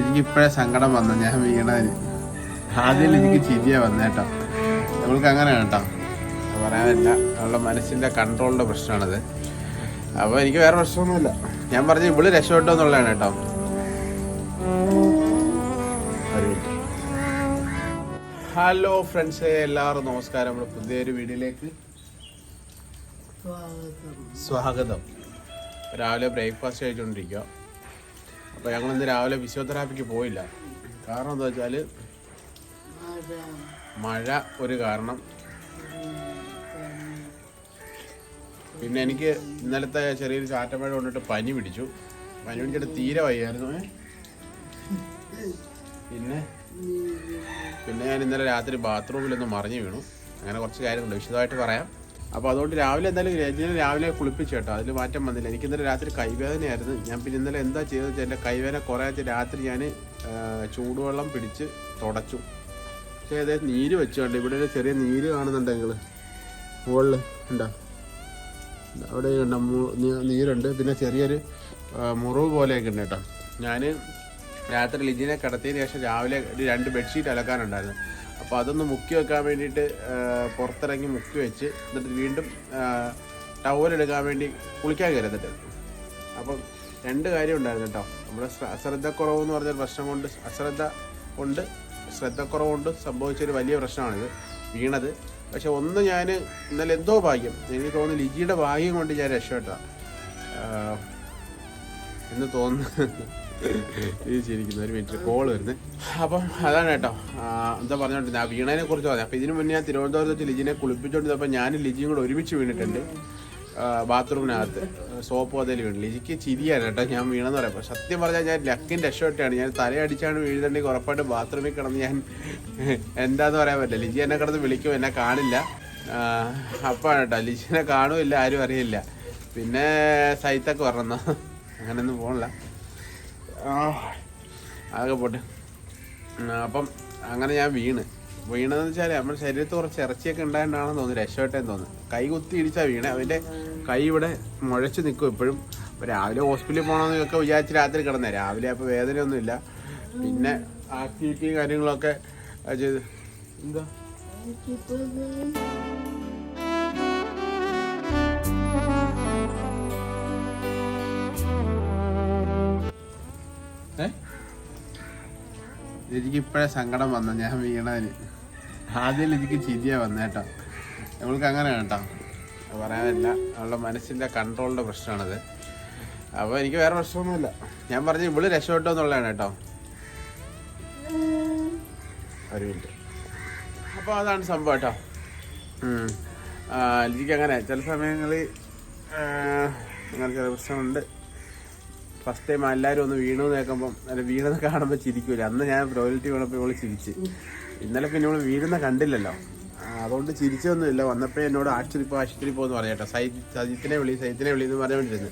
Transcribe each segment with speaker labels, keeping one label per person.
Speaker 1: എനിക്ക് ഇപ്പോഴേ സങ്കടം വന്നു. ഞാൻ വീണതിന് ആദ്യം എനിക്ക് ചിരിയാ വന്നേട്ടോ നമ്മൾക്ക് അങ്ങനെയാണ് കേട്ടോ പറയാനില്ല. അവളുടെ മനസ്സിന്റെ കൺട്രോളിന്റെ പ്രശ്നമാണത്. അപ്പോൾ എനിക്ക് വേറെ പ്രശ്നമൊന്നുമില്ല. ഞാൻ പറഞ്ഞു ഇവൾ രക്ഷപ്പെട്ടോ എന്നുള്ളതാണ് കേട്ടോ ഹലോ ഫ്രണ്ട്സ് എല്ലാവർക്കും നമസ്കാരം. നമ്മുടെ പുതിയൊരു വീഡിയോയിലേക്ക് സ്വാഗതം. രാവിലെ ബ്രേക്ക്ഫാസ്റ്റ് കഴിച്ചുകൊണ്ടിരിക്കുക അപ്പോൾ ഞങ്ങൾ ഇന്ന് രാവിലെ ഫിസിയോതെറാപ്പിക്ക് പോയില്ല. കാരണം എന്താ വെച്ചാൽ മഴ ഒരു കാരണം. പിന്നെ എനിക്ക് ഇന്നലത്തെ ചെറിയൊരു ചാറ്റമഴ കൊണ്ടിട്ട് പനി പിടിച്ചു. പനി പിടിച്ചിട്ട് തീരെ വയ്യായിരുന്നു. പിന്നെ? പിന്നെ ഞാൻ ഇന്നലെ രാത്രി ബാത്റൂമിലൊന്ന് മറിഞ്ഞു വീണു. അങ്ങനെ കുറച്ച് കാര്യങ്ങളുണ്ട്. വിശദമായിട്ട് പറയാം. അപ്പോൾ അതുകൊണ്ട് രാവിലെ എന്തായാലും രജനെ രാവിലെ കുളിപ്പിച്ചു കേട്ടോ. അതിൽ മാറ്റം വന്നില്ല. എനിക്ക് ഇന്നലെ രാത്രി കൈവേദനയായിരുന്നു. ഞാൻ പിന്നെ ഇന്നലെ എന്താ ചെയ്തത് വെച്ചാൽ എന്റെ കൈവേദന കുറേ രാത്രി ഞാൻ ചൂടുവെള്ളം പിടിച്ച് തുടച്ചു. പക്ഷേ അതായത് നീര് വെച്ചുകൊണ്ട് ഇവിടെ ഒരു ചെറിയ നീര് കാണുന്നുണ്ട് നിങ്ങൾ മുകളിൽ ഉണ്ടോ അവിടെ നീരുണ്ട്. പിന്നെ ചെറിയൊരു മുറിവ് പോലെയൊക്കെ ഉണ്ട് കേട്ടോ. ഞാൻ രാത്രി ലിജിനെ കിടത്തിയതിന് ശേഷം രാവിലെ രണ്ട് ബെഡ്ഷീറ്റ് അലക്കാനുണ്ടായിരുന്നു. അപ്പോൾ അതൊന്ന് മുക്കി വെക്കാൻ വേണ്ടിയിട്ട് പുറത്തിറങ്ങി മുക്കി വെച്ച് എന്നിട്ട് വീണ്ടും ടവലെടുക്കാൻ വേണ്ടി കുളിക്കാൻ കയറുന്നിട്ട് അപ്പം രണ്ട് കാര്യം ഉണ്ടായിരുന്നു കേട്ടോ. നമ്മുടെ ശ്ര- അശ്രദ്ധക്കുറവ് എന്ന് പറഞ്ഞ പ്രശ്നം കൊണ്ട് അശ്രദ്ധ കൊണ്ട് ശ്രദ്ധക്കുറവ് കൊണ്ട് സംഭവിച്ചൊരു വലിയ പ്രശ്നമാണിത്. വീണത്. പക്ഷെ ഒന്ന് ഞാൻ ഇന്നലെ എന്തോ ഭാഗ്യം. എനിക്ക് തോന്നുന്നു ലിജിയുടെ ഭാഗ്യം കൊണ്ട് ഞാൻ രക്ഷപ്പെട്ടതാണ് എന്ന് തോന്നുന്നു. ചിരിക്കുന്നു ഒരു മിനിറ്റ് കോൾ വരുന്നത് അപ്പം അതാണ് കേട്ടോ. എന്താ പറഞ്ഞോണ്ടിരുന്നത് ആ വീണതിനെ കുറിച്ച് പറയാം അപ്പം ഇതിനു മുന്നേ ഞാൻ തിരുവനന്തപുരത്ത് വെച്ച് ലിജിനെ കുളിപ്പിച്ചോണ്ടിരുന്നപ്പോൾ ഞാനും ലിജിയും കൂടെ ഒരുമിച്ച് വീണിട്ടുണ്ട്. ബാത്റൂമിനകത്ത്. സോപ്പ് അതിൽ വീണ്. ലിജിക്ക് ചിരിയാണ് കേട്ടോ ഞാൻ വീണെന്ന് പറയാം. പക്ഷെ സത്യം പറഞ്ഞാൽ ഞാൻ ലക്കിന്റെ രക്ഷപ്പെട്ടാണ്. ഞാൻ തലയടിച്ചാണ് വീഴുന്നുണ്ടെങ്കിൽ ഉറപ്പായിട്ട് ബാത്റൂമിൽ കിടന്ന് ഞാൻ എന്താന്ന് പറയാൻ പറ്റില്ല. ലിജി എന്നെ കിടന്ന് വിളിക്കും എന്നെ കാണില്ല. അപ്പാണ് കേട്ടോ. ലിജിനെ കാണുമില്ല ആരും അറിയില്ല. പിന്നെ സൈത്തൊക്കെ പറഞ്ഞോ അങ്ങനെയൊന്നും പോകണില്ല ആകെ പോട്ടെ. അപ്പം അങ്ങനെ ഞാൻ വീണ്. വീണെന്ന് വെച്ചാൽ നമ്മുടെ ശരീരത്ത് കുറച്ച് ഇറച്ചിയൊക്കെ ഉണ്ടായിട്ടാണെന്ന് തോന്നുന്നു. രക്ഷപ്പെട്ടെന്ന് തോന്നുന്നു. കൈ കുത്തി ഇടിച്ചാൽ വീണേ. അവന്റെ കൈ ഇവിടെ മുഴച്ച് നിൽക്കും ഇപ്പോഴും രാവിലെ ഹോസ്പിറ്റലിൽ പോകണമെന്നൊക്കെ വിചാരിച്ച് രാത്രി കിടന്നേ രാവിലെ അപ്പോൾ വേദനയൊന്നുമില്ല. പിന്നെ ആക്ടിവിറ്റിയും കാര്യങ്ങളൊക്കെ ചെയ്ത്. എന്താ? എനിക്ക് ഇപ്പോഴേ സങ്കടം വന്ന. ഞാൻ വീണതിന്. ആദ്യം എനിക്ക് ചിരിയാ വന്നേട്ടോ നമ്മൾക്ക് അങ്ങനെ കേട്ടോ. പറയാനില്ല. അവളുടെ മനസ്സിന്റെ കൺട്രോളിന്റെ പ്രശ്നമാണത്. അപ്പോൾ എനിക്ക് വേറെ പ്രശ്നമൊന്നുമില്ല. ഞാൻ പറഞ്ഞു ഇവൾ രക്ഷപ്പെട്ടോ എന്നുള്ളതാണ് കേട്ടോ. ഒരു മിനിറ്റ്. അപ്പോൾ അതാണ് സംഭവം കേട്ടോ. എനിക്ക് അങ്ങനെ. ചില സമയങ്ങളിൽ അങ്ങനെ ചില പ്രശ്നമുണ്ട് ഫസ്റ്റ് ടൈം എല്ലാവരും ഒന്ന് വീണു കേൾക്കുമ്പം അല്ല വീണെന്ന് കാണുമ്പോൾ ചിരിക്കൂല. അന്ന് ഞാൻ റോയൽറ്റി വീണപ്പോൾ ഇവൾ ചിരിച്ച്. ഇന്നലെ പിന്നെ ഇവൾ വീഴുന്ന കണ്ടില്ലല്ലോ. അതുകൊണ്ട് ചിരിച്ചൊന്നുമില്ല. വന്നപ്പോൾ എന്നോട് ആശുപത്രി ഇപ്പോൾ ആശുപത്രി പോകുന്നു പറയാട്ടോ സൈ സജിത്തിനെ വിളി സജിത്തിനെ വിളി എന്ന് പറഞ്ഞുകൊണ്ടിരുന്നു.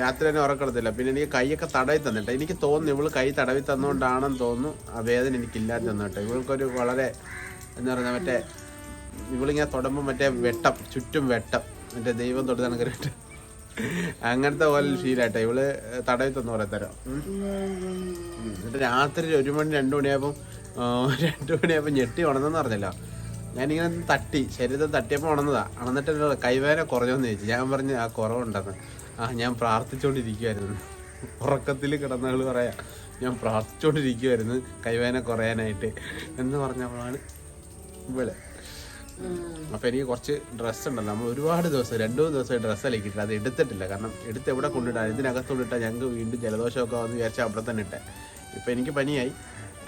Speaker 1: രാത്രി തന്നെ ഉറക്കണത്തില്ല പിന്നെ എനിക്ക് കൈയൊക്കെ തടവി തന്നിട്ട് എനിക്ക് തോന്നുന്നു ഇവൾ കൈ തടവി തന്നുകൊണ്ടാണെന്ന് തോന്നുന്നു. ആ വേദന എനിക്കില്ലാതെ തന്നിട്ട് ഇവൾക്കൊരു വളരെ എന്താ പറയുക മറ്റേ ഇവളിങ്ങനെ തൊടുമ്പോൾ മറ്റേ വെട്ടം ചുറ്റും വെട്ടം. മറ്റേ ദൈവം തൊട്ട് കണക്കിട്ട് അങ്ങനത്തെ പോലെ ശീലാട്ടെ ഇവൾ തടവി തന്നു പറയാൻ തരാം. എന്നിട്ട് രാത്രി ഒരു മണി രണ്ടു മണിയായപ്പം ആ, രണ്ടു മണിയായപ്പം ഞെട്ടി ഉണന്നെന്ന് പറഞ്ഞല്ലോ. ഞാനിങ്ങനെ തട്ടി ശരീരത്തിൽ തട്ടിയപ്പോൾ ഉണന്നതാ ഉണന്നിട്ട് കൈവേന കുറഞ്ഞോന്ന് ചോദിച്ചു. ഞാൻ പറഞ്ഞു ആ കുറവുണ്ടെന്ന്. ആ ഞാൻ പ്രാർത്ഥിച്ചുകൊണ്ടിരിക്കുമായിരുന്നു ഉറക്കത്തിൽ കിടന്നകൾ പറയാം ഞാൻ പ്രാർത്ഥിച്ചുകൊണ്ടിരിക്കുമായിരുന്നു കൈവേന കുറയാനായിട്ട്. എന്ന് പറഞ്ഞപ്പോഴാണ് ഇവൾ അപ്പൊ എനിക്ക് കുറച്ച് ഡ്രസ്സ് ഉണ്ടല്ലോ. നമ്മൾ ഒരുപാട് ദിവസം രണ്ടു മൂന്ന് ദിവസമായി ഡ്രസ്സ് അലക്കിയിട്ടില്ല അത് എടുത്തിട്ടില്ല. കാരണം എടുത്ത് എവിടെ കൊണ്ടിട്ടാ ഇതിനകത്തോണ്ടിട്ടാ ഞങ്ങൾക്ക് വീണ്ടും ജലദോഷമൊക്കെ വന്ന് വിചാരിച്ചാൽ അവിടെ തന്നെ ഇട്ടെ. ഇപ്പൊ എനിക്ക് പനിയായി.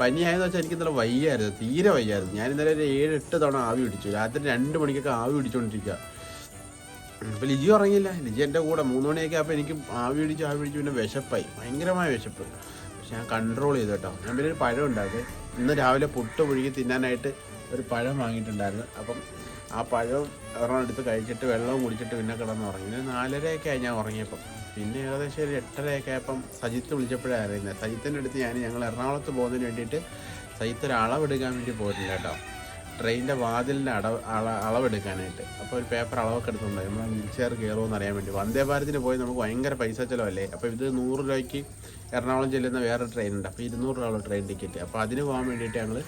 Speaker 1: പനിയായെന്ന് വെച്ചാൽ എനിക്ക് ഇന്നലെ വയ്യായിരുന്നു. തീരെ വയ്യായിരുന്നു. ഞാൻ ഇന്നലെ ഒരു ഏഴ് എട്ട് തവണ ആവി പിടിച്ചു. രാത്രി രണ്ട് മണിക്കൊക്കെ ആവി പിടിച്ചോണ്ടിരിക്കുക അപ്പൊ ലിജി ഉറങ്ങിയില്ല. ലിജി എന്റെ കൂടെ മൂന്ന് മണിയൊക്കെ അപ്പോൾ എനിക്ക് ആവി പിടിച്ച് ആവി പിടിച്ചു പിന്നെ വിശപ്പായി. ഭയങ്കരമായ വിശപ്പ്. പക്ഷെ ഞാൻ കൺട്രോൾ ചെയ്തു കേട്ടോ. ഞാൻ പിന്നെ ഒരു പഴം ഉണ്ടാക്കി. ഇന്ന് രാവിലെ പുട്ട് പുഴുകി തിന്നാനായിട്ട് ഒരു പഴം വാങ്ങിയിട്ടുണ്ടായിരുന്നു. അപ്പം ആ പഴം ഒരെണ്ണം എടുത്ത് കഴിച്ചിട്ട് വെള്ളവും കുടിച്ചിട്ട് പിന്നെ കിടന്ന് ഉറങ്ങി നാലരയൊക്കെ ആയി ഞാൻ ഉറങ്ങിയപ്പം. പിന്നെ ഏകദേശം ഒരു എട്ടരയൊക്കെ ആയപ്പം സജിത്ത് വിളിച്ചപ്പോഴാണ് അറിയുന്നത്. സജിത്തിന്റെ അടുത്ത് ഞാൻ ഞങ്ങൾ എറണാകുളത്ത് പോകുന്നതിന് വേണ്ടിയിട്ട് സജിത്ത് ഒരു അളവെടുക്കാൻ വേണ്ടി പോയിട്ടില്ല കേട്ടോ. ട്രെയിനിന്റെ വാതിലിന്റെ അടവ് അള അളവെടുക്കാനായിട്ട്. അപ്പോൾ ഒരു പേപ്പർ അളവൊക്കെ എടുത്തുണ്ടായി. നമ്മൾ വീൽ ചെയർ കയറുമെന്ന് അറിയാൻ വേണ്ടി. വന്ദേ ഭാരതിന് പോയി നമുക്ക് ഭയങ്കര പൈസ ചിലവല്ലേ? അപ്പോൾ ഇത് നൂറ് രൂപയ്ക്ക് എറണാകുളം ചെല്ലുന്ന വേറെ ട്രെയിനുണ്ട്. അപ്പോൾ ഇരുന്നൂറ് രൂപ ട്രെയിൻ ടിക്കറ്റ്. അപ്പോൾ അതിന് പോകാൻ വേണ്ടിയിട്ട് ഞങ്ങൾ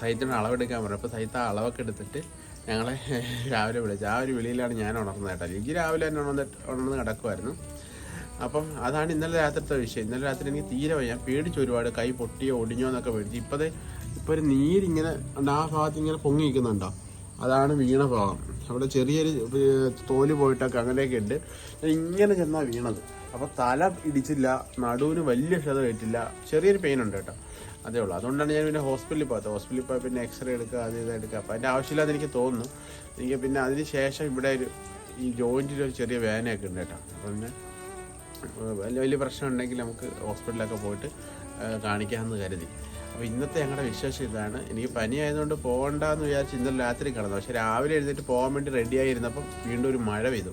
Speaker 1: സൈറ്റിന് അളവെടുക്കാൻ പറഞ്ഞു അപ്പോൾ സൈറ്റ് ആ അളവൊക്കെ എടുത്തിട്ട് ഞങ്ങളെ രാവിലെ വിളിച്ചു ആ ഒരു വിളിയിലാണ് ഞാൻ ഉണർന്നത് കേട്ടോ. എനിക്ക് രാവിലെ തന്നെ ഉണർന്നിട്ട് ഉണർന്ന് കിടക്കുമായിരുന്നു അപ്പം അതാണ് ഇന്നലെ രാത്രിത്തെ വിഷയം. ഇന്നലെ രാത്രി എനിക്ക് തീരെ വയ്യ. പേടിച്ചു ഒരുപാട് കൈ പൊട്ടിയോ ഒടിഞ്ഞോ എന്നൊക്കെ പേടിച്ചു. ഇപ്പതേ ഇപ്പോൾ ഒരു നീരിങ്ങനെ ആ ഭാഗത്ത് ഇങ്ങനെ പൊങ്ങി നിൽക്കുന്നുണ്ടോ? അതാണ് വീണ ഭാഗം. അവിടെ ചെറിയൊരു തോൽ പോയിട്ടൊക്കെ അങ്ങനെയൊക്കെ ഉണ്ട്. ഇങ്ങനെ ചെന്നാൽ വീണത്. അപ്പോൾ തല ഇടിച്ചില്ല നടുവിന് വലിയ ക്ഷതം ഏറ്റില്ല. ചെറിയൊരു പെയിൻ ഉണ്ട് കേട്ടോ. അതേ ഉള്ളൂ. അതുകൊണ്ടാണ് ഞാൻ പിന്നെ ഹോസ്പിറ്റലിൽ പോകാത്തത്. ഹോസ്പിറ്റലിൽ പോയി പിന്നെ എക്സ്റേ എടുക്കുക അത് ഇത് എടുക്കുക അപ്പോൾ അതിന്റെ ആവശ്യമില്ലാതെ എനിക്ക് തോന്നുന്നു. എനിക്ക് പിന്നെ അതിന് ശേഷം ഇവിടെ ഒരു ഈ ജോയിന്റിൽ ഒരു ചെറിയ വേദനയൊക്കെ ഉണ്ട് കേട്ടോ. അപ്പം പിന്നെ വലിയ വലിയ പ്രശ്നം ഉണ്ടെങ്കിൽ നമുക്ക് ഹോസ്പിറ്റലിലൊക്കെ പോയിട്ട് കാണിക്കാമെന്ന് കരുതി. അപ്പോൾ ഇന്നത്തെ ഞങ്ങളുടെ വിശേഷം ഇതാണ്. എനിക്ക് പനി ആയതുകൊണ്ട് പോകണ്ടെന്ന് വിചാരിച്ച് ഇന്നലെ രാത്രി കിടന്നു. പക്ഷേ രാവിലെ എഴുന്നേറ്റ് പോകാൻ വേണ്ടി റെഡി ആയിരുന്നപ്പം വീണ്ടും ഒരു മഴ പെയ്തു.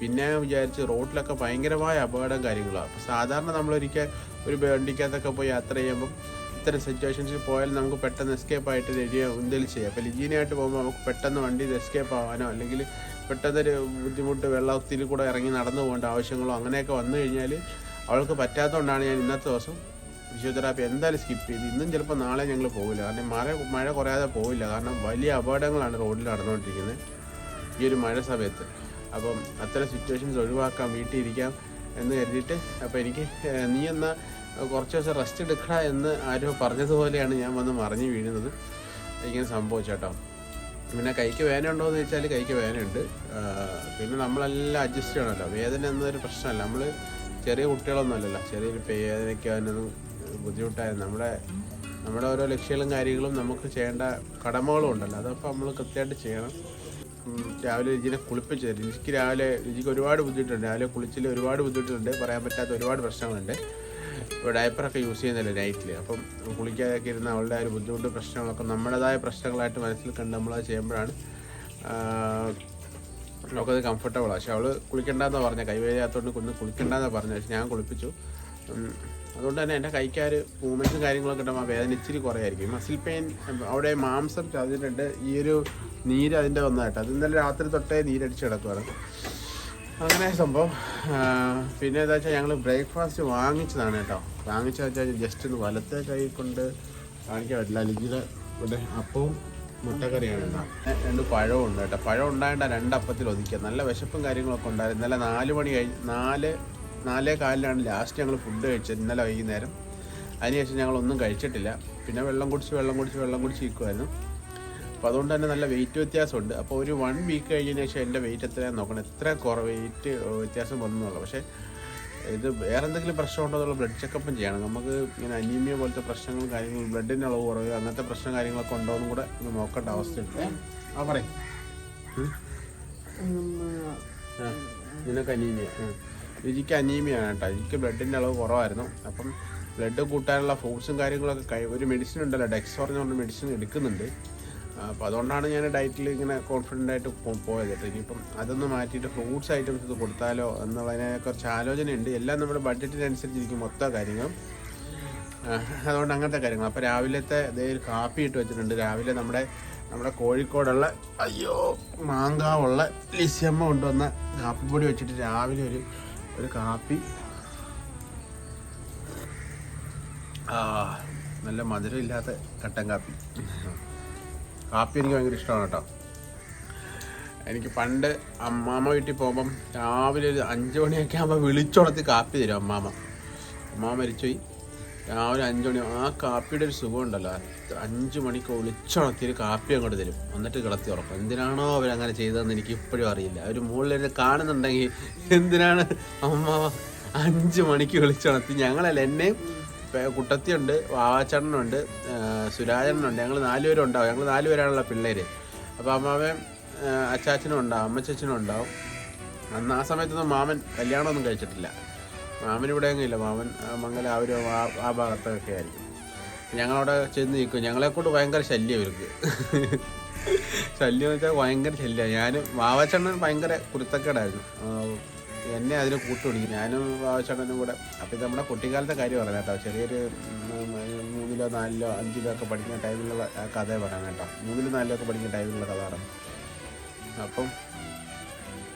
Speaker 1: പിന്നെ വിചാരിച്ച് റോഡിലൊക്കെ ഭയങ്കരമായ അപകടം കാര്യങ്ങളാണ് അപ്പോൾ സാധാരണ നമ്മളൊരിക്കൽ ഒരു വണ്ടിക്കകത്തൊക്കെ പോയി യാത്ര ചെയ്യുമ്പം ഇത്തരം സിറ്റുവേഷൻസിൽ പോയാൽ നമുക്ക് പെട്ടെന്ന് എസ്കേപ്പ് ആയിട്ട് റെഡി എന്തെങ്കിലും ചെയ്യാം. അപ്പോൾ ലിജീനായിട്ട് പോകുമ്പോൾ നമുക്ക് പെട്ടെന്ന് വണ്ടിയിൽ എസ്കേപ്പ് ആവാനോ അല്ലെങ്കിൽ പെട്ടെന്നൊരു ബുദ്ധിമുട്ട് വെള്ളത്തിൽ കൂടെ ഇറങ്ങി നടന്നു പോകേണ്ട ആവശ്യങ്ങളോ അങ്ങനെയൊക്കെ വന്നു കഴിഞ്ഞാൽ അവൾക്ക് പറ്റാത്തതുകൊണ്ടാണ് ഞാൻ ഇന്നത്തെ ദിവസം ഫിസിയോതെറാപ്പി എന്തായാലും സ്കിപ്പ് ചെയ്ത്. ഇന്നും ചിലപ്പോൾ നാളെ ഞങ്ങൾ പോകില്ല കാരണം മഴ മഴ കുറയാതെ പോവില്ല. കാരണം വലിയ അപകടങ്ങളാണ് റോഡിൽ നടന്നുകൊണ്ടിരിക്കുന്നത് ഈ ഒരു മഴ സമയത്ത്. അപ്പം അത്തരം സിറ്റുവേഷൻസ് ഒഴിവാക്കാം വീട്ടിൽ ഇരിക്കാം എന്ന് കരുതിയിട്ട്. അപ്പോൾ എനിക്ക് നീ എന്നാൽ കുറച്ച് ദിവസം റെസ്റ്റ് എടുക്കട എന്ന് ആരോ പറഞ്ഞതുപോലെയാണ് ഞാൻ വന്ന് മറിഞ്ഞ് വീഴുന്നത്. ഇങ്ങനെ സംഭവിച്ചേട്ടോ. പിന്നെ കൈക്ക് വേദന ഉണ്ടോ എന്ന് ചോദിച്ചാൽ കൈക്ക് വേദനയുണ്ട്. പിന്നെ നമ്മളെല്ലാം അഡ്ജസ്റ്റ് ചെയ്യണമല്ലോ. വേദന എന്നൊരു പ്രശ്നമല്ല. നമ്മൾ ചെറിയ കുട്ടികളൊന്നും അല്ലല്ലോ ചെറിയൊരു വേദനയ്ക്ക് അതിനൊന്നും ബുദ്ധിമുട്ടായിരുന്നു നമ്മുടെ നമ്മുടെ ഓരോ ലക്ഷ്യങ്ങളും കാര്യങ്ങളും നമുക്ക് ചെയ്യേണ്ട കടമകളും ഉണ്ടല്ലോ. അതപ്പോൾ നമ്മൾ കൃത്യമായിട്ട് ചെയ്യണം. രാവിലെ രുചിനെ കുളിപ്പിച്ച് രുചിക്ക് രാവിലെ രുചിക്ക് ഒരുപാട് ബുദ്ധിമുട്ടുണ്ട്. രാവിലെ കുളിച്ചിൽ ഒരുപാട് ബുദ്ധിമുട്ടുണ്ട്. പറയാൻ പറ്റാത്ത ഒരുപാട് പ്രശ്നങ്ങളുണ്ട്. ഡയപ്പറൊക്കെ യൂസ് ചെയ്യുന്നില്ല നൈറ്റിൽ അപ്പം കുളിക്കാതൊക്കെ ഇരുന്ന അവളുടെ ആ ഒരു ബുദ്ധിമുട്ട് പ്രശ്നങ്ങളൊക്കെ നമ്മുടേതായ പ്രശ്നങ്ങളായിട്ട് മനസ്സിൽ കണ്ട് നമ്മളത് ചെയ്യുമ്പോഴാണ് നമുക്കത് കംഫർട്ടബിൾ പക്ഷെ അവൾ കുളിക്കണ്ടെന്ന് പറഞ്ഞ. കൈവേദനയാത്തോണ്ട് കുഞ്ഞ് കുളിക്കണ്ടെന്ന് പറഞ്ഞു. പക്ഷെ ഞാൻ കുളിപ്പിച്ചു. അതുകൊണ്ട് തന്നെ എന്റെ കൈക്കാർ മൂവ്മെന്റ്സും കാര്യങ്ങളൊക്കെ ഉണ്ടാകുമ്പോൾ വേദന ഇച്ചിരി കുറയായിരിക്കും. മസിൽ പെയിൻ അവിടെ മാംസം ചതിട്ടുണ്ട് ഈ ഒരു നീര് അതിന്റെ ഒന്നായിട്ട് അത് ഇന്നലെ രാത്രി തൊട്ടേ നീരടിച്ച് കിടക്കുവാണ്. അങ്ങനെ സംഭവം. പിന്നെ എന്താ വെച്ചാൽ ഞങ്ങൾ ബ്രേക്ക്ഫാസ്റ്റ് വാങ്ങിച്ചതാണ് കേട്ടോ. വാങ്ങിച്ച വെച്ചാൽ ജസ്റ്റ് ഒന്ന് വലത്തെ കൈ കൊണ്ട് കാണിക്കാൻ പറ്റില്ല. അല്ലെങ്കിൽ ഇവിടെ അപ്പവും മുട്ടക്കറിയാണ്. രണ്ട് പഴവും ഉണ്ട് കേട്ടോ. പഴം ഉണ്ടായിട്ട് രണ്ട് അപ്പത്തിൽ ഒതുക്കുക നല്ല വിശപ്പും കാര്യങ്ങളൊക്കെ ഉണ്ടായിരുന്നു. ഇന്നലെ നാല് മണി കഴിഞ്ഞ് നാല് നാലേ കാലിലാണ് ലാസ്റ്റ് ഞങ്ങൾ ഫുഡ് കഴിച്ചത് ഇന്നലെ വൈകുന്നേരം. അതിനുശേഷം ഞങ്ങൾ ഒന്നും കഴിച്ചിട്ടില്ല. പിന്നെ വെള്ളം കുടിച്ച് വെള്ളം കുടിച്ച് വെള്ളം കുടിച്ച് നിൽക്കുമായിരുന്നു അപ്പോൾ അതുകൊണ്ട് തന്നെ നല്ല വെയിറ്റ് വ്യത്യാസമുണ്ട്. അപ്പോൾ ഒരു വൺ വീക്ക് കഴിഞ്ഞതിന് ശേഷം എന്റെ വെയിറ്റ് എത്രയാണെന്ന് നോക്കണം? എത്ര കുറവ് വെയിറ്റ് വ്യത്യാസം വന്നുള്ളൂ പക്ഷേ ഇത് വേറെ എന്തെങ്കിലും പ്രശ്നമുണ്ടോ എന്നുള്ള ബ്ലഡ് ചെക്കപ്പും ചെയ്യണം. നമുക്ക് ഇങ്ങനെ അനീമിയ പോലത്തെ പ്രശ്നങ്ങളും കാര്യങ്ങളും ബ്ലഡിന്റെ അളവ് കുറവ് അങ്ങനത്തെ പ്രശ്നം കാര്യങ്ങളൊക്കെ ഉണ്ടോ എന്നും കൂടെ ഒന്ന് നോക്കേണ്ട അവസ്ഥയുണ്ട്. ആ പറയും. നിനക്ക് അനീമിയ എനിക്ക് അനീമിയ കേട്ടോ. എനിക്ക് ബ്ലഡിന്റെ അളവ് കുറവായിരുന്നു. അപ്പം ബ്ലഡ് കൂട്ടാനുള്ള ഫ്രൂട്ട്സും കാര്യങ്ങളൊക്കെ കഴി ഒരു മെഡിസിൻ ഉണ്ടല്ലോ ഡെക്സ് എന്ന് പറഞ്ഞ മെഡിസിൻ എടുക്കുന്നുണ്ട്. അപ്പോൾ അതുകൊണ്ടാണ് ഞാൻ ഡയറ്റിൽ ഇങ്ങനെ കോൺഫിഡന്റ് ആയിട്ട് പോയത്. ഇനിയിപ്പം അതൊന്ന് മാറ്റിയിട്ട് ഫ്രൂട്ട്സ് ഐറ്റംസ് ഇത് കൊടുത്താലോ എന്നുള്ളതിനെ കുറച്ച് ആലോചനയുണ്ട്. എല്ലാം നമ്മുടെ ബഡ്ജറ്റിനനുസരിച്ചിരിക്കും മൊത്തം കാര്യങ്ങളും. അതുകൊണ്ട് അങ്ങനത്തെ കാര്യങ്ങൾ. അപ്പോൾ രാവിലത്തെ ഇതേ കാപ്പി ഇട്ട് വെച്ചിട്ടുണ്ട്. രാവിലെ നമ്മുടെ നമ്മുടെ കോഴിക്കോടുള്ള അയ്യോ മാങ്കാവുള്ള ലിസ്യമ്മ കൊണ്ടുവന്ന കാപ്പിപ്പൊടി വെച്ചിട്ട് രാവിലെ ഒരു ഒരു കാപ്പി. നല്ല മധുരമില്ലാത്ത കട്ടൻ കാപ്പി. കാപ്പി എനിക്ക് ഭയങ്കര ഇഷ്ടമാണ് കേട്ടോ. എനിക്ക് പണ്ട് അമ്മാമ്മ വീട്ടിൽ പോകുമ്പം രാവിലെ ഒരു അഞ്ച് മണിയൊക്കെ ആകുമ്പോൾ വിളിച്ചുണർത്തി കാപ്പി തരും അമ്മാമ്മ. അമ്മാമ്മ മരിച്ചുപോയി. രാവിലെ അഞ്ച് മണി ആ കാപ്പിയുടെ ഒരു സുഖം ഉണ്ടല്ലോ. അഞ്ച് മണിക്ക് വിളിച്ചുണർത്തി ഒരു കാപ്പി അങ്ങോട്ട് തരും. എന്നിട്ട് കിളത്തി ഉറക്കും. എന്തിനാണോ അവരങ്ങനെ ചെയ്തതെന്ന് എനിക്ക് ഇപ്പോഴും അറിയില്ല. അവർ മുകളിൽ കാണുന്നുണ്ടെങ്കിൽ എന്തിനാണ് അമ്മാവ അഞ്ച് മണിക്ക് വിളിച്ചുണർത്തി ഞങ്ങളല്ല എന്നെയും കുട്ടത്തിയുണ്ട് വാവാച്ചണ്ണനുണ്ട് സുരാജനുണ്ട് ഞങ്ങൾ നാലുപേരും ഉണ്ടാവും. ഞങ്ങൾ നാലുപേരാണുള്ള പിള്ളേർ അപ്പോൾ അമ്മാവൻ അച്ചാച്ചനും ഉണ്ടാവും അമ്മച്ചനും ഉണ്ടാവും. അന്ന് ആ സമയത്തൊന്നും മാമൻ കല്യാണമൊന്നും കഴിച്ചിട്ടില്ല. മാമൻ ഇവിടെ ഒന്നും ഇല്ല. മാമൻ ആ, ഒരു ആ ഭാഗത്തൊക്കെ ആയിരിക്കും. ഞങ്ങളവിടെ ചെന്ന് നിൽക്കും. ഞങ്ങളെക്കൊണ്ട് ഭയങ്കര ശല്യം ഇവർക്ക്. ശല്യം എന്ന് വെച്ചാൽ ഭയങ്കര ശല്യമാണ് ഞാനും വാവച്ചണ്ണൻ ഭയങ്കര കുരുത്തക്കേടായിരുന്നു. എന്നെ അതിന് കൂട്ടുപിടിക്കും. ഞാനും ആവശ്യമായിട്ടും കൂടെ. അപ്പോൾ ഇത് നമ്മുടെ കുട്ടിക്കാലത്തെ കാര്യം പറയാം കേട്ടോ. ചെറിയൊരു മൂന്നിലോ നാലിലോ അഞ്ചിലോ ഒക്കെ പഠിക്കുന്ന ടൈമിലുള്ള കഥ പറയാം കേട്ടോ. മൂന്നിലോ നാലിലോ ഒക്കെ പഠിക്കുന്ന ടൈമിലുള്ള കഥ പറയാം അപ്പം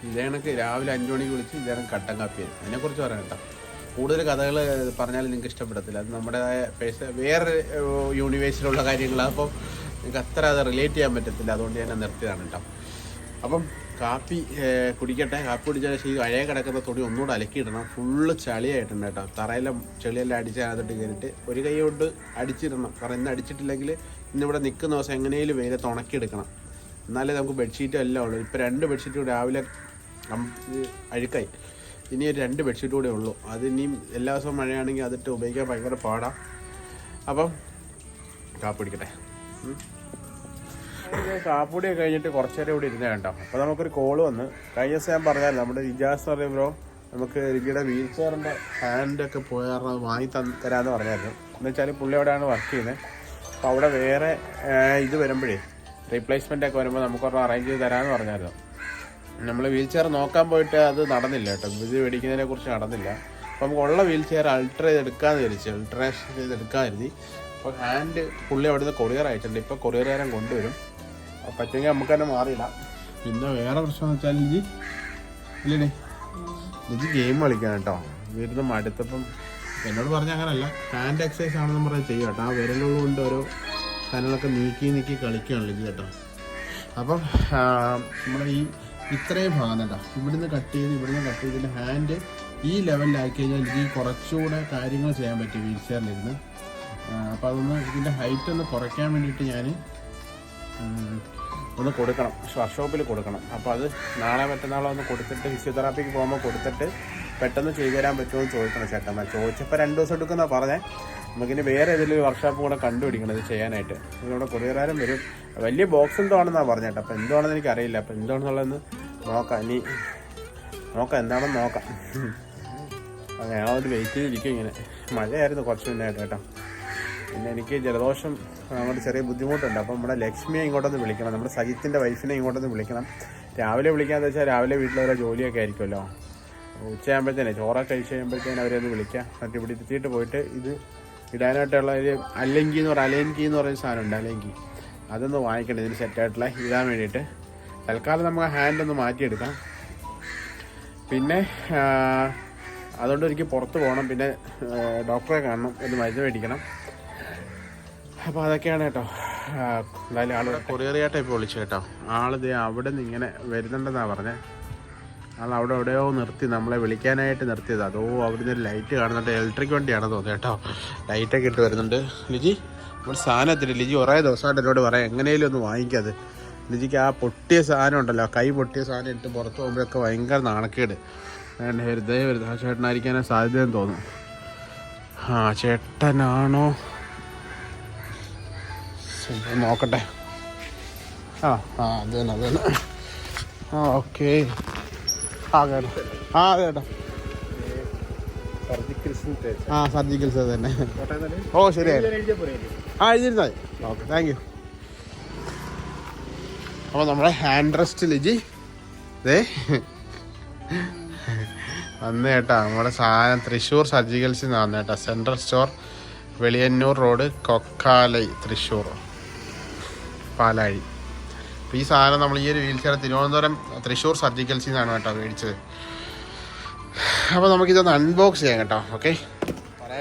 Speaker 1: ഇതേണക്ക് രാവിലെ അഞ്ചു മണിക്ക് വിളിച്ച് ഇതേണം കട്ടൻ കാപ്പി അതിനെക്കുറിച്ച് പറയാം കേട്ടോ. കൂടുതൽ കഥകൾ പറഞ്ഞാൽ നിങ്ങൾക്ക് ഇഷ്ടപ്പെടത്തില്ല. അത് നമ്മുടേതായ പേഴ്സ വേറെ യൂണിവേഴ്സിലുള്ള കാര്യങ്ങളാണ് അപ്പം നിങ്ങൾക്ക് അത്ര അത് റിലേറ്റ് ചെയ്യാൻ പറ്റത്തില്ല. അതുകൊണ്ട് ഞാൻ നിർത്തിയതാണ് കേട്ടോ. അപ്പം കാപ്പി കുടിക്കട്ടെ. കാപ്പി കുടിച്ചാൽ ശരി അഴയെ കിടക്കുന്ന തുണി ഒന്നുകൂടെ അലക്കിയിടണം. ഫുള്ള് ചളിയായിട്ടുണ്ട് കേട്ടോ. തറയിലെ ചെളിയെല്ലാം അടിച്ച് അതിനകത്തോട്ട് കയറിയിട്ട് ഒരു കൈ കൊണ്ട് അടിച്ചിടണം. കാരണം ഇന്ന് അടിച്ചിട്ടില്ലെങ്കിൽ ഇന്നിവിടെ നിൽക്കുന്ന ദിവസം എങ്ങനെയും വെയിലത്ത് ഉണക്കിയെടുക്കണം. എന്നാലേ നമുക്ക് ബെഡ്ഷീറ്റും എല്ലാം ഉള്ളൂ. ഇപ്പോൾ രണ്ട് ബെഡ്ഷീറ്റ് രാവിലെ അഴുക്കായി. ഇനി ഒരു രണ്ട് ബെഡ്ഷീറ്റ് കൂടെ ഉള്ളൂ. അത് ഇനിയും എല്ലാ ദിവസവും മഴയാണെങ്കിൽ അതിട്ട് ഉപയോഗിക്കാൻ ഭയങ്കര പാടാം. അപ്പം കാപ്പിടിക്കട്ടെ കാപ്പുടിയൊക്കെ കഴിഞ്ഞിട്ട് കുറച്ച് നേരം ഇവിടെ ഇരുന്നേ കേട്ടോ അപ്പോൾ നമുക്കൊരു കോൾ വന്ന്. കഴിഞ്ഞ ദിവസം ഞാൻ പറഞ്ഞാൽ നമ്മുടെ ഇജാസ് എന്ന് പറയുമ്പോൾ നമുക്ക് റിജിയുടെ വീൽ ചെയറിന്റെ ഹാൻഡൊക്കെ പോയ കാരണം വാങ്ങി തരാന്ന് പറഞ്ഞായിരുന്നു. എന്ന് വെച്ചാൽ പുള്ളി അവിടെയാണ് വർക്ക് ചെയ്യുന്നത് അപ്പോൾ അവിടെ വേറെ ഇത് വരുമ്പോഴേ റീപ്ലേസ്മെന്റ് ഒക്കെ വരുമ്പോൾ നമുക്കൊരെണ്ണം അറേഞ്ച് ചെയ്ത് തരാമെന്ന് പറഞ്ഞായിരുന്നു. നമ്മൾ വീൽ ചെയർ നോക്കാൻ പോയിട്ട് അത് നടന്നില്ല കേട്ടോ. ഇത് മേടിക്കുന്നതിനെ കുറിച്ച് നടന്നില്ല. അപ്പോൾ നമുക്ക് ഉള്ള വീൽ ചെയർ അൾട്ര ചെയ്ത് എടുക്കാമെന്ന് വിചാരിച്ചു അൾട്രേഷൻ ചെയ്ത് എടുക്കാൻ കരുതി. അപ്പോൾ ഹാൻഡ് പുള്ളി അവിടുന്ന് കൊറിയർ അയച്ചിട്ടുണ്ട്. ഇപ്പോൾ കൊറിയറുകാരൻ കൊണ്ടുവരും. അപ്പോൾ പറ്റുമെങ്കിൽ നമുക്ക് തന്നെ മാറിയിടാം. പിന്നെ വേറെ പ്രശ്നം വെച്ചാൽ ലിജി ഇല്ലേ ലിജി ഗെയിം കളിക്കാൻ കേട്ടോ. വീട്ടിൽ മടുത്തപ്പം എന്നോട് പറഞ്ഞ അങ്ങനല്ല. ഹാൻഡ് എക്സസൈസ് ആണെന്ന് പറഞ്ഞാൽ ചെയ്യും കേട്ടോ. ആ വിരലുകൾ കൊണ്ട് ഓരോ സാധനങ്ങളൊക്കെ നീക്കി നീക്കി കളിക്കുകയാണ് ലിജി കേട്ടോ. അപ്പം നമ്മുടെ ഈ ഇത്രയും ഭാഗം കേട്ടോ. ഇവിടുന്ന് കട്ട് ചെയ്ത് ഇവിടുന്ന് കട്ട് ചെയ്ത് ഹാൻഡ് ഈ ലെവലിലാക്കി കഴിഞ്ഞാൽ എനിക്ക് കുറച്ചുകൂടെ കാര്യങ്ങൾ ചെയ്യാൻ പറ്റും വീൽ ചെയറിലിരുന്ന് അപ്പോൾ അതൊന്ന് ഇതിന്റെ ഹൈറ്റ് ഒന്ന് കുറയ്ക്കാൻ വേണ്ടിയിട്ട് ഞാൻ ഒന്ന് കൊടുക്കണം. വർക്ക്ഷോപ്പിൽ കൊടുക്കണം. അപ്പോൾ അത് നാളെ മറ്റന്നാളോ ഒന്ന് കൊടുത്തിട്ട് ഫിസിയോതെറാപ്പിക്ക് പോകുമ്പോൾ കൊടുത്തിട്ട് പെട്ടെന്ന് ചെയ്തു തരാൻ പറ്റുമോ എന്ന് ചോദിക്കണം ചേട്ടന്മാർ. ചോദിച്ചപ്പോൾ രണ്ട് ദിവസം എടുക്കുന്നതാണ് പറഞ്ഞേ. നമുക്കിനി വേറെ ഏതെങ്കിലും വർക്ക്ഷോപ്പ് കൂടെ കണ്ടുപിടിക്കണം ഇത് ചെയ്യാനായിട്ട്. ഇതിലൂടെ കൊറിയറാരും വരും. വലിയ ബോക്സ് എന്താണെന്നാണ് പറഞ്ഞേട്ടെ അപ്പോൾ എന്താണെന്ന് എനിക്കറിയില്ല. അപ്പോൾ എന്താണെന്നുള്ളതെന്ന് നോക്കാം. ഇനി നോക്കാം. എന്താണെന്ന് നോക്കാം. അത് ഞങ്ങളൊരു വെയിറ്റ് ചെയ്തിരിക്കും ഇങ്ങനെ. മഴയായിരുന്നു കുറച്ച് മുന്നേ കേട്ടോ. പിന്നെ എനിക്ക് ജലദോഷം അങ്ങോട്ട് ചെറിയ ബുദ്ധിമുട്ടുണ്ട്. അപ്പം നമ്മുടെ ലക്ഷ്മിയെ ഇങ്ങോട്ടൊന്ന് വിളിക്കണം. നമ്മുടെ സജിത്തിന്റെ വൈഫിനെ ഇങ്ങോട്ടൊന്ന് വിളിക്കണം. രാവിലെ വിളിക്കാന്ന് വെച്ചാൽ രാവിലെ വീട്ടിലോരോ ജോലിയൊക്കെ ആയിരിക്കുമല്ലോ. ഉച്ചയാകുമ്പോഴത്തേനെ ചോറൊക്കെ കഴിച്ച് കഴിയുമ്പോഴത്തേനും അവരെ ഒന്ന് വിളിക്കാം. എന്നിട്ട് ഇവിടെ പോയിട്ട് ഇത് ഇടാനായിട്ടുള്ള ഒരു അല്ലെങ്കി എന്ന് പറയുക അലേങ്കി എന്ന് പറയുന്ന സാധനമുണ്ട് അലങ്കി. അതൊന്ന് വാങ്ങിക്കണം. ഇതിന് സെറ്റായിട്ടുള്ള ഇടാൻ വേണ്ടിയിട്ട്. തൽക്കാലം നമുക്ക് ഹാൻഡ് ഒന്ന് മാറ്റിയെടുക്കാം. പിന്നെ അതുകൊണ്ട് എനിക്ക് പുറത്ത് പോകണം. പിന്നെ ഡോക്ടറെ കാണണം. ഒന്ന് മരുന്ന് മേടിക്കണം. അപ്പോൾ അതൊക്കെയാണ് കേട്ടോ. എന്തായാലും ആൾ കൊറിയറിയായിട്ട് ഇപ്പോൾ വിളിച്ചു കേട്ടോ. ആളിത് അവിടെ നിന്ന് ഇങ്ങനെ വരുന്നുണ്ടെന്നാണ് പറഞ്ഞത് ആൾ അവിടെ എവിടെയോ നിർത്തി നമ്മളെ വിളിക്കാനായിട്ട് നിർത്തിയത്. അതോ അവിടെ ഒരു ലൈറ്റ് കാണുന്നുണ്ട്. ഇലക്ട്രിക് വണ്ടിയാണെന്ന് തോന്നുന്നു കേട്ടോ. ലൈറ്റൊക്കെ ഇട്ട് വരുന്നുണ്ട്. ലിജി നമ്മുടെ സാധനം എത്തില്ല ലിജി കുറേ ദിവസമായിട്ട് എന്നോട് പറയാം. എങ്ങനെയും ഒന്ന് വാങ്ങിക്കാത് ലിജിക്ക് ആ പൊട്ടിയ സാധനം ഉണ്ടല്ലോ കൈ പൊട്ടിയ സാധനം ഇട്ട് പുറത്ത് പോകുമ്പോഴൊക്കെ ഭയങ്കര നാണക്കേട്. വേണ്ട ഹൃദയ ചേട്ടനായിരിക്കാനോ സാധ്യതയെന്ന് തോന്നുന്നു. ആ ചേട്ടനാണോ? നോക്കട്ടെ. ആ ആ അത് തന്നെ അത് തന്നെ. ആ ഓക്കെ. ആ കേട്ടോ. ആ അതെ കേട്ടോ. ആ സർജിക്കൽ സർ തന്നെ. ഓ ശരിയായി. ആ എഴുതിയിരുന്നാൽ ഓക്കെ താങ്ക് യു അപ്പോൾ നമ്മുടെ ഹാൻഡ് റെസ്റ്റ് ലിജി ദേ. വന്ന് കേട്ടാ നമ്മുടെ സാധനം തൃശ്ശൂർ സർജിക്കൽസിൽ നിന്ന് വന്നേട്ടാ central store Veliyannur road Kokkalai Thrissur. Palazhi അപ്പോൾ ഈ സാധനം നമ്മൾ ഈ ഒരു വീൽ ചെയർ തിരുവനന്തപുരം തൃശ്ശൂർ സർജിക്കൽസിൽ നിന്നാണ് കേട്ടോ മേടിച്ചത്. അപ്പോൾ നമുക്കിതൊന്ന് അൺബോക്സ് ചെയ്യാം കേട്ടോ ഓക്കെ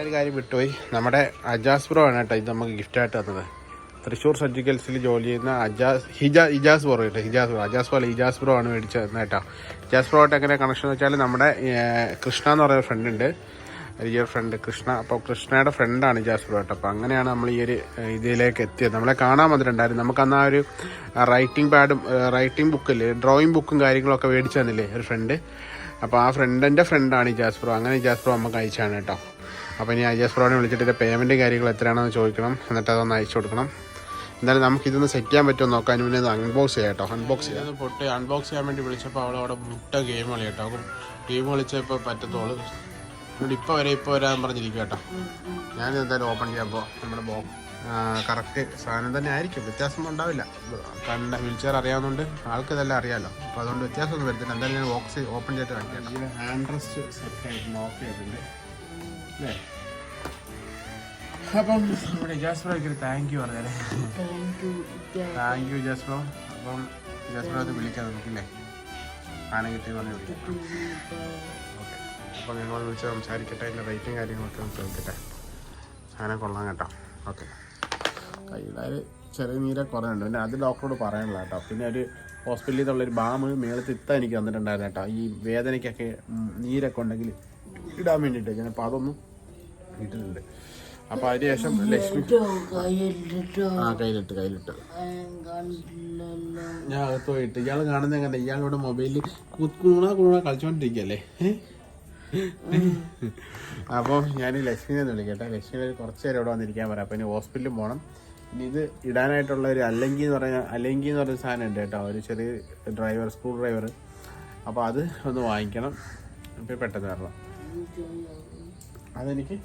Speaker 1: ഒരു കാര്യം വിട്ടുപോയി. നമ്മുടെ അജാസ് ബ്രോ ആണ് കേട്ടോ ഇത് നമുക്ക് ഗിഫ്റ്റായിട്ട് തന്നത്. തൃശ്ശൂർ സർജിക്കൽസിൽ ജോലി ചെയ്യുന്ന അജാസ് ഹിജാ ഇജാസ് ബ്രോ കേട്ടോ ഹിജാസ് ബ്രോ അജാസ് പോലെ ഇജാസ് ബ്രോ ആണ് മേടിച്ചത് കേട്ടോ. ഇജാസ് ബ്രോ ആയിട്ട് എങ്ങനെ കണക്ഷൻ എന്ന് വെച്ചാൽ നമ്മുടെ കൃഷ്ണ എന്ന് പറയുന്ന ഫ്രണ്ട് ഉണ്ട്. വലിയൊരു ഫ്രണ്ട് കൃഷ്ണ അപ്പോൾ കൃഷ്ണയുടെ ഫ്രണ്ടാണ് ജാസ്പർ കേട്ടോ. അപ്പോൾ അങ്ങനെയാണ് നമ്മൾ ഈ ഒരു ഇതിലേക്ക് എത്തിയത്. നമ്മളെ കാണാൻ വന്നിട്ടുണ്ടായിരുന്നു. നമുക്ക് അന്ന് ആ ഒരു റൈറ്റിംഗ് പാഡും റൈറ്റിംഗ് ബുക്കില്ലേ ഡ്രോയിങ് ബുക്കും കാര്യങ്ങളൊക്കെ മേടിച്ചു തന്നില്ലേ ഒരു ഫ്രണ്ട് അപ്പോൾ ആ ഫ്രണ്ടിന്റെ ഫ്രണ്ടാണ് ഈ ജാസ്പ്രോ അങ്ങനെ ഈ ജാസ്പ്രോ നമുക്ക് അയച്ചാണ് കേട്ടോ. അപ്പോൾ ഇനി ജാസ്പ്രോനെ വിളിച്ചിട്ട് ഇതിന്റെ പേയ്മെന്റ് കാര്യങ്ങൾ എത്രയാണെന്ന് ചോദിക്കണം. എന്നിട്ട് അതൊന്ന് അയച്ചു കൊടുക്കണം. എന്തായാലും നമുക്ക് ഇതൊന്ന് സെറ്റ് ചെയ്യാൻ പറ്റുമോ നോക്കാൻ മുന്നേ അൺബോക്സ് ചെയ്യാം കേട്ടോ. അൺബോക്സ് ചെയ്യാം. പൊട്ടി അൺബോക്സ് ചെയ്യാൻ വേണ്ടി വിളിച്ചപ്പോൾ അവളവിടെ മുട്ട ഗെയിം കളി കേട്ടോ ഗെയിം കളിച്ചപ്പോൾ പറ്റത്തോളൂ ഇവിടെ ഇപ്പോൾ വരെ ഇപ്പോൾ വരാൻ പറഞ്ഞിരിക്കും കേട്ടോ. ഞാൻ എന്തായാലും ഓപ്പൺ ചെയ്യുമ്പോൾ നമ്മുടെ ബോ കറക്റ്റ് സാധനം തന്നെ ആയിരിക്കും. വ്യത്യാസം ഉണ്ടാവില്ല. കണ്ട വീൽ ചെയർ അറിയാവുന്നതുകൊണ്ട് ആൾക്ക് ഇതെല്ലാം അറിയാമല്ലോ അപ്പോൾ അതുകൊണ്ട് വ്യത്യാസമൊന്നും വരുത്തില്ല. എന്തായാലും ഞാൻ ബോക്സ് ഓപ്പൺ ചെയ്തിട്ട് കാണിക്കാം ഇതിൽ ഹാൻഡ് റെസ്റ്റ് സെറ്റ് ആയിട്ട് ഓഫ് ചെയ്തിട്ടുണ്ട്. അല്ലേ? അപ്പം നമ്മുടെ ജാസ്പ്രോയ്ക്ക് ഒരു താങ്ക് യു പറഞ്ഞേ താങ്ക് യു ജാസ്ബ്രോ അപ്പം ജാസ്ബ്രോ അത് വിളിക്കാം നമുക്കില്ലേ? സാധനം കിട്ടി പറഞ്ഞ് വിളിക്കാം. അപ്പോൾ നിങ്ങൾ വിളിച്ച് സംസാരിക്കട്ടെ അതിന്റെ റേറ്റും കാര്യങ്ങളൊക്കെ ഒന്ന് ചോദിക്കട്ടെ സാധനം കൊള്ളാം കേട്ടോ. ഓക്കെ കൈയിലായ ചെറിയ നീരെ കുറയുണ്ട് പിന്നെ അത് ഡോക്ടറോട് പറയാനുള്ള കേട്ടോ. പിന്നെ ഒരു ഹോസ്പിറ്റലിൽ നിന്നുള്ളൊരു ബാം മേളത്ത് ഇത്ത എനിക്ക് തന്നിട്ടുണ്ടായിരുന്നു കേട്ടോ. ഈ വേദനയ്ക്കൊക്കെ നീരൊക്കെ ഉണ്ടെങ്കിൽ ഇടാൻ വേണ്ടിയിട്ട്. ഞാൻ അപ്പോൾ അതൊന്നും കിട്ടുന്നുണ്ട് അപ്പൊ അതിന് ശേഷം ലക്ഷ്മി ആ കയ്യിലിട്ട് കയ്യിലിട്ട്. ഞാൻ അകത്ത് പോയിട്ട് ഇയാൾ കാണുന്ന എങ്ങനെ? ഇയാളിവിടെ മൊബൈലിൽ കുണ കുണ കളിച്ചോണ്ടിരിക്കല്ലേ? അപ്പോൾ ഞാൻ ലക്ഷ്മിനെ ഒന്ന് വിളിക്കട്ടെ. ലക്ഷ്മി കുറച്ച് നേരം ഇവിടെ വന്നിരിക്കാൻ പറയാം അപ്പോൾ ഇനി ഹോസ്പിറ്റലിൽ പോകണം ഇനി ഇത് ഇടാനായിട്ടുള്ള ഒരു അല്ലെങ്കി എന്ന് പറഞ്ഞ അല്ലെങ്കി എന്ന് പറഞ്ഞ സാധനം ഉണ്ട് കേട്ടോ. ഒരു ചെറിയ ഡ്രൈവർ സ്ക്രൂ ഡ്രൈവർ അപ്പോൾ അത് ഒന്ന് വാങ്ങിക്കണം. അപ്പോൾ പെട്ടെന്ന് വരണം. അതെനിക്ക്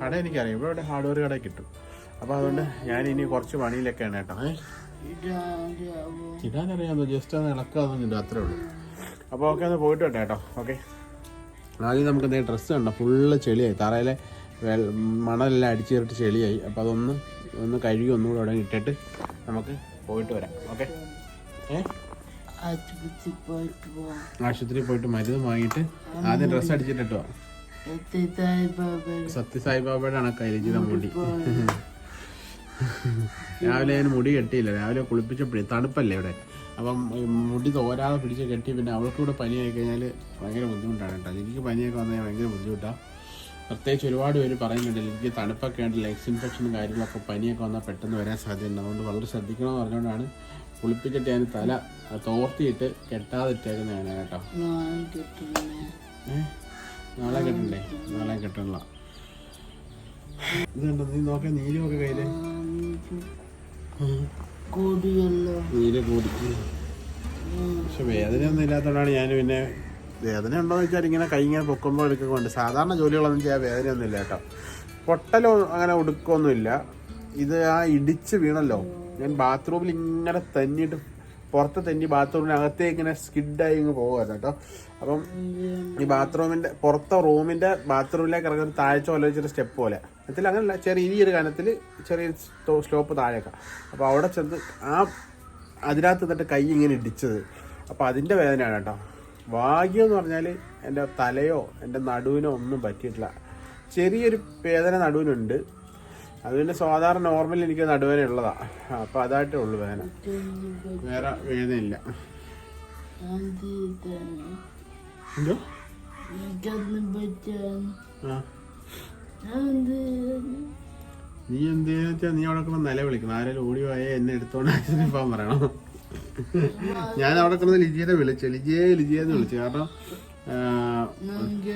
Speaker 1: കട എനിക്കറിയാം. ഇവിടെ ഇവിടെ ഹാർഡ്വെയർ കട കിട്ടും. അപ്പോൾ അതുകൊണ്ട് ഞാൻ ഇനി കുറച്ച് പണിയിലൊക്കെയാണ് കേട്ടോ. ഇടാനറിയാമോ? ജസ്റ്റ് ഒന്ന് ഇളക്കാതെ അത്രേ ഉള്ളൂ. അപ്പോൾ ഓക്കെ ഒന്ന് പോയിട്ട് വേണ്ട കേട്ടോ. ഓക്കെ. ആദ്യം നമുക്ക് എന്തെങ്കിലും ഡ്രസ്സ് കണ്ടോ? ഫുള്ള് ചെളിയായി. തറയിലെ മണലെല്ലാം അടിച്ചു കയറിട്ട് ചെളിയായി. അപ്പോൾ അതൊന്ന് ഒന്ന് കഴുകി ഒന്നുകൂടെ അവിടെ ഇട്ടിട്ട് നമുക്ക് പോയിട്ട് വരാം. ഓക്കെ? ഏ? ആശുപത്രിയിൽ പോയിട്ട് മരുന്ന് വാങ്ങിയിട്ട് ആദ്യം ഡ്രസ്സ് അടിച്ചിട്ടോ
Speaker 2: സത്യസായിബാബയുടെ ബാബ
Speaker 1: സത്യസായി ബാബയുടെ കണക്കായി മുടി. രാവിലെ ഞാൻ മുടി കെട്ടിയില്ല. രാവിലെ കുളിപ്പിച്ചപ്പോഴേ തണുപ്പല്ലേ ഇവിടെ? അപ്പം മുടി തോരാതെ പിടിച്ച് കെട്ടി പിന്നെ അവൾക്ക് കൂടെ പനിയായി കഴിഞ്ഞാൽ ഭയങ്കര ബുദ്ധിമുട്ടാണ് കേട്ടോ. എനിക്ക് പനിയൊക്കെ വന്നാൽ ഭയങ്കര ബുദ്ധിമുട്ടാണ് പ്രത്യേകിച്ച് ഒരുപാട് പേര് പറയുന്നുണ്ട് എനിക്ക് തണുപ്പൊക്കെ ഉണ്ട് ലെഗ്സ് ഇൻഫെക്ഷനും കാര്യങ്ങളൊക്കെ പനിയൊക്കെ വന്നാൽ പെട്ടെന്ന് വരാൻ സാധ്യതയുണ്ട്. അതുകൊണ്ട് വളരെ ശ്രദ്ധിക്കണമെന്ന് പറഞ്ഞുകൊണ്ടാണ് കുളിപ്പിച്ചിട്ട് ഞാൻ തല തോർത്തിയിട്ട് കെട്ടാതെ ഇട്ടേക്കുന്ന ഞാൻ കേട്ടോ? നാളെ കെട്ടണ്ടേ? നാളെ കെട്ടണല്ല. ഇതുണ്ടോ നീ നോക്കാൻ നീരുമൊക്കെ കയ്യിലേ? നീര് കൂടി. പക്ഷെ വേദനയൊന്നും ഇല്ലാത്തതുകൊണ്ടാണ് ഞാൻ പിന്നെ വേദന ഉണ്ടോ എന്ന് വെച്ചാൽ ഇങ്ങനെ കൈ ഇങ്ങനെ പൊക്കുമ്പോൾ എടുക്കുന്നുണ്ട് സാധാരണ ജോലികളൊന്നും ചെയ്യാൻ വേദനയൊന്നും ഇല്ല കേട്ടോ. പൊട്ടലോ അങ്ങനെ ഒടുക്കൊന്നുമില്ല ഇത് ആ ഇടിച്ച് വീണല്ലോ. ഞാൻ ബാത്റൂമിൽ ഇങ്ങനെ തന്നിട്ട് പുറത്ത് തെന്നി ബാത്റൂമിനകത്തേക്ക് ഇങ്ങനെ സ്കിഡായി ഇങ്ങ് പോകുമായിരുന്നു കേട്ടോ. അപ്പം ഈ ബാത്റൂമിന്റെ പുറത്തെ റൂമിന്റെ ബാത്റൂമിലേക്ക് ഇറങ്ങുന്ന താഴ്ച പോലെ ചെറിയ സ്റ്റെപ്പ് പോലെ. അതിൽ അങ്ങനെയല്ല ചെറിയ ഈ ഒരു കനത്തിൽ ചെറിയ സ്ലോപ്പ് താഴേക്കാം. അപ്പോൾ അവിടെ ചെന്ന് ആ അതിനകത്ത് നിന്നിട്ട് കൈ ഇങ്ങനെ ഇടിച്ചത്. അപ്പോൾ അതിന്റെ വേദനയാണ് കേട്ടോ. ഭാഗ്യം എന്ന് പറഞ്ഞാൽ എന്റെ തലയോ എന്റെ നടുവിനോ ഒന്നും പറ്റിയിട്ടില്ല. ചെറിയൊരു വേദന നടുവിനുണ്ട്. അത് സാധാരണ നോർമൽ എനിക്ക് നടുവേന ഉള്ളതാ. അപ്പോൾ അതായിട്ടേ ഉള്ളു വേദന. വേറെ വേദനയില്ല. നീ എന്തേന്ന് വെച്ചാ നീ അവിടെ കിടന്ന് നില വിളിക്കണം ആരെങ്കിലും ഓടി പോയേ എന്നെ എടുത്തോണ്ട് പോകാൻ പറയണം. ഞാൻ അവിടെ കിടന്ന് ലിജിയെ വിളിച്ചു. ലിജിയെ ലിജിയെന്ന് വിളിച്ചു. കാരണം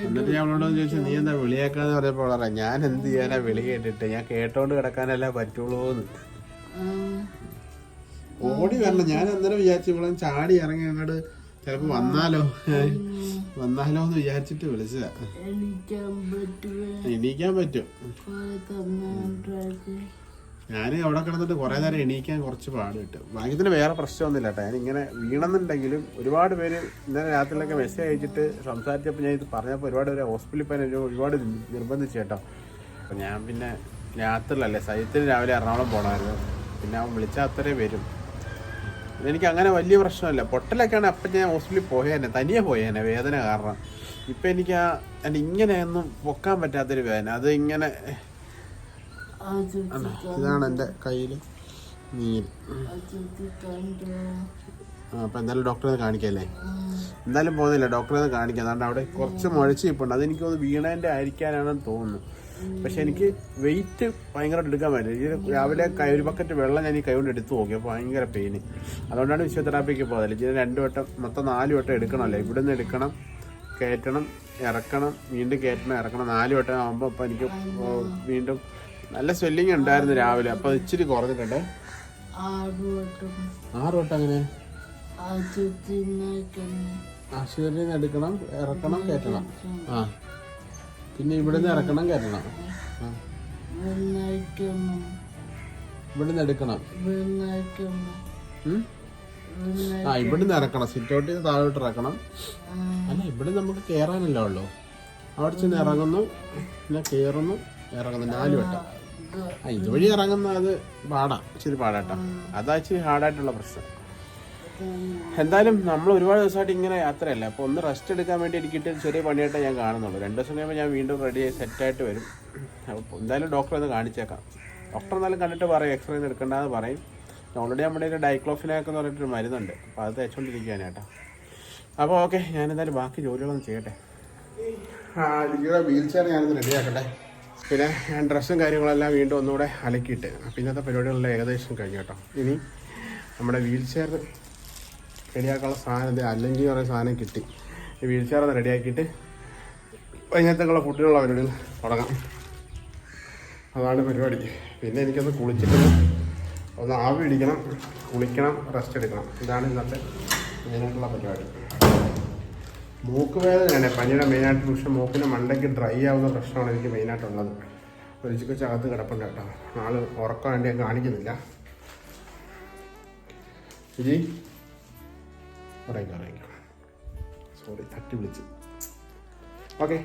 Speaker 1: എന്നിട്ട് ഞാൻ അവളോട് ചോദിച്ചു നീ എന്താ വിളിയാക്കാന്ന് പറഞ്ഞപ്പോൾ ഞാൻ എന്ത് ചെയ്യാനാ വിളി കേട്ടിട്ട്? ഞാൻ കേട്ടോണ്ട് കിടക്കാനല്ല പറ്റുള്ളൂന്ന്. ഓടി വരണം. ഞാൻ അന്നേരം വിചാരിച്ചു ഇവിടെ ചാടി ഇറങ്ങി അങ്ങോട്ട് ചിലപ്പോ വന്നാലോ. വന്നാലോ എന്ന് വിചാരിച്ചിട്ട് വിളിച്ചതാ. എണീക്കാൻ പറ്റും. ഞാൻ അവിടെ കിടന്നിട്ട് കുറേ നേരം എണീക്കാൻ കുറച്ച് പാട് കിട്ടും ഭാഗ്യത്തിന് വേറെ പ്രശ്നമൊന്നുമില്ല കേട്ടോ. ഞാൻ ഇങ്ങനെ വീണെന്നുണ്ടെങ്കിലും ഒരുപാട് പേര് ഇന്നലെ രാത്രിയിലൊക്കെ മെസ്സേജ് അയച്ചിട്ട് സംസാരിച്ചപ്പോൾ ഞാൻ ഇത് പറഞ്ഞപ്പോൾ ഒരുപാട് പേര് ഹോസ്പിറ്റലിൽ പോയി ഒരുപാട് നിർബന്ധിച്ചു കേട്ടോ. അപ്പം ഞാൻ പിന്നെ രാത്രിയിലല്ലേ സൈത്തിന് രാവിലെ എറണാകുളം പോകണമായിരുന്നു പിന്നെ അവൻ വിളിച്ചാൽ അത്രേ വരും. എനിക്ക് അങ്ങനെ വലിയ പ്രശ്നമല്ല പൊട്ടലൊക്കെയാണ് അപ്പം ഞാൻ ഹോസ്പിറ്റലിൽ പോയേനെ തനിയെ പോയേനെ വേദന കാരണം. ഇപ്പം എനിക്ക് ആ ഇങ്ങനെയൊന്നും പൊക്കാൻ പറ്റാത്തൊരു വേദന. അത് ഇങ്ങനെ ഇതാണ് എന്റെ കയ്യിൽ ആ, അപ്പം എന്തായാലും ഡോക്ടറെ കാണിക്കല്ലേ? എന്തായാലും പോകുന്നില്ല. ഡോക്ടറെ കാണിക്കാം. അതുകൊണ്ട് അവിടെ കുറച്ച് മുഴച്ച് ഇപ്പുണ്ട്. അതെനിക്ക് ഒന്ന് വീണേന്റെ ആയിരിക്കാനാണെന്ന് തോന്നുന്നു. പക്ഷെ എനിക്ക് വെയിറ്റ് ഭയങ്കരമായിട്ട് എടുക്കാൻ പറ്റില്ല. രാവിലെ കൈ ഒരു ബക്കറ്റ് വെള്ളം ഞാൻ ഈ കൈ കൊണ്ട് എടുത്തു നോക്കി. അപ്പോൾ ഭയങ്കര പെയിന് അതുകൊണ്ടാണ് ഫിസിയോതെറാപ്പിക്ക് പോകുന്നത് ഇതിന് രണ്ട് വട്ടം മൊത്തം നാല് വട്ടം എടുക്കണമല്ലേ? ഇവിടെ നിന്ന് എടുക്കണം കയറ്റണം ഇറക്കണം വീണ്ടും കയറ്റണം ഇറക്കണം. നാല് വട്ടം ആകുമ്പോൾ അപ്പോൾ എനിക്ക് വീണ്ടും നല്ല സ്വെല്ലിങ് ഉണ്ടായിരുന്നു രാവിലെ. അപ്പൊ ഇച്ചിരി കുറഞ്ഞിട്ടുണ്ട്.
Speaker 2: ആറ് വട്ടം
Speaker 1: അങ്ങനെ? ആശുപത്രിയിൽ എടുക്കണം ഇറക്കണം കയറ്റണം. ആ. പിന്നെ ഇവിടെ ഇറക്കണം കയറ്റണം. ഇവിടുന്ന് എടുക്കണം. ആ ഇവിടുന്ന് ഇറക്കണം. സിറ്റൗട്ടിൽ താഴോട്ട് ഇറക്കണം. അല്ല ഇവിടെ നമുക്ക് കയറാനല്ല അവിടെ ചെന്ന് ഇറങ്ങുന്നു. പിന്നെ കയറുന്നു ഇറങ്ങുന്നു. നാല് വട്ടം. ഇതുവഴി ഇറങ്ങുന്ന അത് പാടാ. ഇച്ചിരി പാടാട്ടോ. അതാ ഇച്ചിരി ഹാർഡായിട്ടുള്ള പ്രശ്നം. എന്തായാലും നമ്മൾ ഒരുപാട് ദിവസമായിട്ട് ഇങ്ങനെ യാത്രയല്ല അപ്പോൾ ഒന്ന് റെസ്റ്റ് എടുക്കാൻ വേണ്ടി എനിക്കിട്ട് ചെറിയ പണിയായിട്ടേ ഞാൻ കാണുന്നുള്ളൂ. രണ്ട് ദിവസം കഴിയുമ്പോൾ ഞാൻ വീണ്ടും റെഡി ആയി സെറ്റായിട്ട് വരും. അപ്പോൾ എന്തായാലും ഡോക്ടറെ ഒന്ന് കാണിച്ചേക്കാം. ഡോക്ടർ എന്നാലും കണ്ടിട്ട് പറയും എക്സ്റേ ഒന്നും എടുക്കണ്ടെന്ന് പറയും. ഓൾറെഡി നമ്മുടെ കയ്യിൽ ഡൈക്ലോഫിനാക്ക് എന്ന് പറഞ്ഞിട്ടൊരു മരുന്നുണ്ട്. അപ്പോൾ അത് തേച്ചുകൊണ്ടിരിക്കുകയാണ് അപ്പോൾ ഓക്കെ ഞാൻ എന്തായാലും ബാക്കി ജോലികളൊന്നും ചെയ്യട്ടെ. ആ വീൽ ചെയർ ഞാനൊന്ന് റെഡിയാക്കട്ടെ പിന്നെ ഡ്രസ്സും കാര്യങ്ങളെല്ലാം വീണ്ടും ഒന്നുകൂടെ അലക്കിയിട്ട്. അപ്പം ഇന്നത്തെ പരിപാടികളെല്ലാം ഏകദേശം കഴിഞ്ഞു കേട്ടോ. ഇനി നമ്മുടെ വീൽ ചെയർ റെഡിയാക്കാനുള്ള സാധനം അല്ലെങ്കിൽ കുറേ സാധനം കിട്ടി. ഈ വീൽ ചെയർ ഒന്ന് റെഡിയാക്കിയിട്ട് വൈകുന്നേരത്തേക്കുള്ള ഫുഡിനുള്ള പരിപാടികൾ തുടങ്ങാം. അതാണ് പരിപാടി. പിന്നെ എനിക്കൊന്ന് കുളിച്ചിട്ട് ഒന്ന് ആവി പിടിക്കണം കുളിക്കണം റെസ്റ്റ് എടുക്കണം. ഇതാണ് ഇന്നത്തെ മെയിനായിട്ടുള്ള പരിപാടി. മൂക്ക് വേദനയാണ്. പനിയുടെ മെയിനായിട്ട് പക്ഷെ മൂക്കിന് മണ്ടയ്ക്ക് ഡ്രൈ ആവുന്ന പ്രശ്നമാണ് എനിക്ക് മെയിനായിട്ടുള്ളത് ഒരു ചിക്കച്ച് അകത്ത് കിടപ്പുണ്ട് കേട്ടോ. ആൾ ഉറക്കം വേണ്ടി ഞാൻ കാണിക്കുന്നില്ല. ഇനി പറയാം പറയാം സോറി തട്ടി വിളിച്ച്. ഓക്കെ